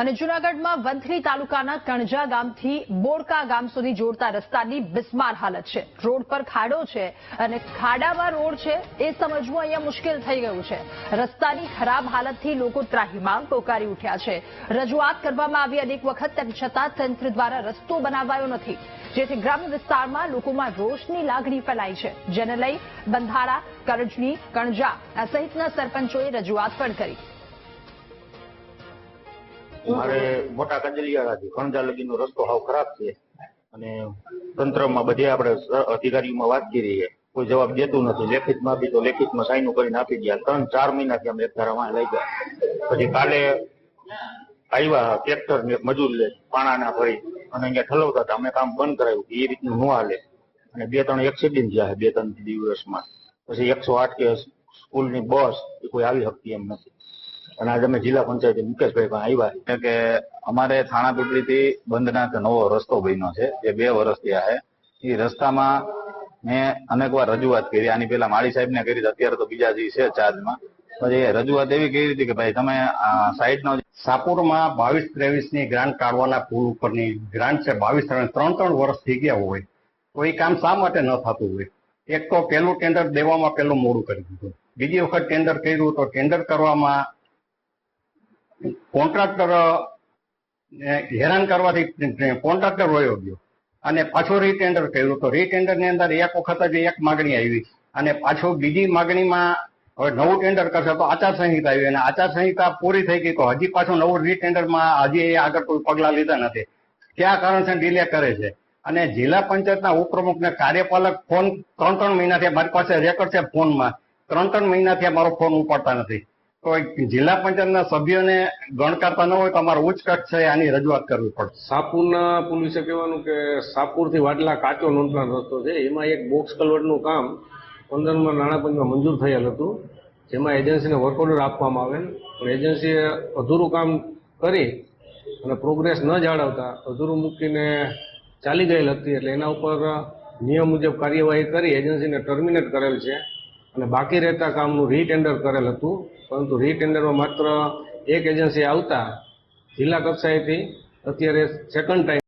અને જૂનાગઢમાં વંથલી તાલુકાના કણજા ગામથી બોરકા ગામ સુધી જોડતા રસ્તાની બિસ્માર હાલત છે. રોડ પર ખાડો છે અને ખાડામાં રોડ છે એ સમજવું અહીંયા મુશ્કેલ થઈ ગયું છે. રસ્તાની ખરાબ હાલતથી લોકો ત્રાહીમામ પોકારી ઉઠ્યા છે. રજૂઆત કરવામાં આવી અનેક વખત, તેમ છતાં તંત્ર દ્વારા રસ્તો બનાવાયો નથી. જેથી ગ્રામ્ય વિસ્તારમાં લોકોમાં રોષની લાગણી ફેલાઈ છે. જેને લઈ બંધારા કરજની કણજા સહિતના સરપંચોએ રજૂઆત પણ કરી. મારે મોટા કંજલિયાથી ખણજા લગીનો રસ્તો હાવ ખરાબ છે. અને તંત્રમાં બધે આપણે અધિકારીઓમાં વાત કરી કોઈ જવાબ દેતું નથી. લેખિતમાં બી તો લેખિતમાં સાઈન કરીને આપી ગયા. ત્રણ, ચાર મહિનાથી અમે એક ધારામાં લઈ ગયા પછી કાલે આવ્યા ટ્રેક્ટર ને મજૂર લે, પાણાના ભરી અને અહીંયા ઠલવતા હતા. અમે કામ બંધ કરાવ્યું એ રીતનું ન હાલે. અને બે, ત્રણ એક્સિડન્ટ થયા બે, ત્રણ દિવસમાં. પછી એકસો આઠ કે સ્કૂલની બસ એ કોઈ આવી શકતી એમ નથી. અને આજે અમે જિલ્લા પંચાયત મુકેશભાઈ પણ આવ્યા. કે અમારે થાણા પીપળીથી બંધના નવો રસ્તો બન્યો છે, જે બે વર્ષ થયા છે. એ રસ્તામાં મેં અનેક વાર રજૂઆત કરી. આની પેલા માળી સાહેબને કરી અત્યારે તો બીજા જે છે ચાર્જમાં. પછી રજૂઆત એવી કરી હતી કે ભાઈ તમે સાઈડનો સાપુરમાં બાવીસ ત્રેવીસની ગ્રાન્ટ કાઢવાના પુલ ઉપરની ગ્રાન્ટ છે, બાવીસ ત્રણ ત્રણ ત્રણ વર્ષ થઈ ગયા હોય, તો એ કામ શા માટે ન થતું હોય? એક તો પહેલું ટેન્ડર દેવામાં પહેલું મોડું કરી દીધું. બીજી વખત ટેન્ડર કર્યું તો ટેન્ડર કરવામાં કોન્ટ્રાક્ટર હેરાન કરવાથી કોન્ટ્રાક્ટર વયો ગયો. અને પાછો રીટેન્ડર કર્યું. તો રીટેન્ડરની અંદર એક વખત જ એક માગણી આવી. અને પાછો બીજી માગણીમાં હવે નવું ટેન્ડર કરશે તો આચારસંહિતા આવી. અને આચારસંહિતા પૂરી થઈ ગઈ તો હજી પાછું નવું રીટેન્ડરમાં હજી એ આગળ કોઈ પગલાં લીધા નથી. કયા કારણસર ડિલે કરે છે? અને જિલ્લા પંચાયતના ઉપપ્રમુખને કાર્યપાલક ફોન ત્રણ ત્રણ મહિનાથી મારી પાસે રેકોર્ડ છે ફોનમાં. ત્રણ ત્રણ મહિનાથી મારો ફોન ઉપાડતા નથી. એક જિલ્લા પંચાયતના સભ્યોને ગણકારતા ન હોય તો અમારે ઉચ્ચ કક્ષ છે, આની રજૂઆત કરવી પડશે. સાપુરના પોલીસે કહેવાનું કે સાપુરથી વાટલા કાચો નોંધવાનો રસ્તો છે. એમાં એક બોક્સ કલવટનું કામ પંદરમાં નાણાં પંચમાં મંજૂર થયેલ હતું. જેમાં એજન્સીને વર્ક ઓર્ડર આપવામાં આવેલ. પણ એજન્સીએ અધૂરું કામ કરી અને પ્રોગ્રેસ ન જાળવતા અધૂરું મૂકીને ચાલી ગયેલ હતી. એટલે એના ઉપર નિયમ મુજબ કાર્યવાહી કરી એજન્સીને ટર્મિનેટ કરેલ છે. અને બાકી રહેતા કામનું રીટેન્ડર કરેલ હતું. પરંતુ રીટેન્ડરમાં માત્ર એક એજન્સી આવતા જિલ્લા કક્ષાએથી અત્યારે સેકન્ડ ટાઈમ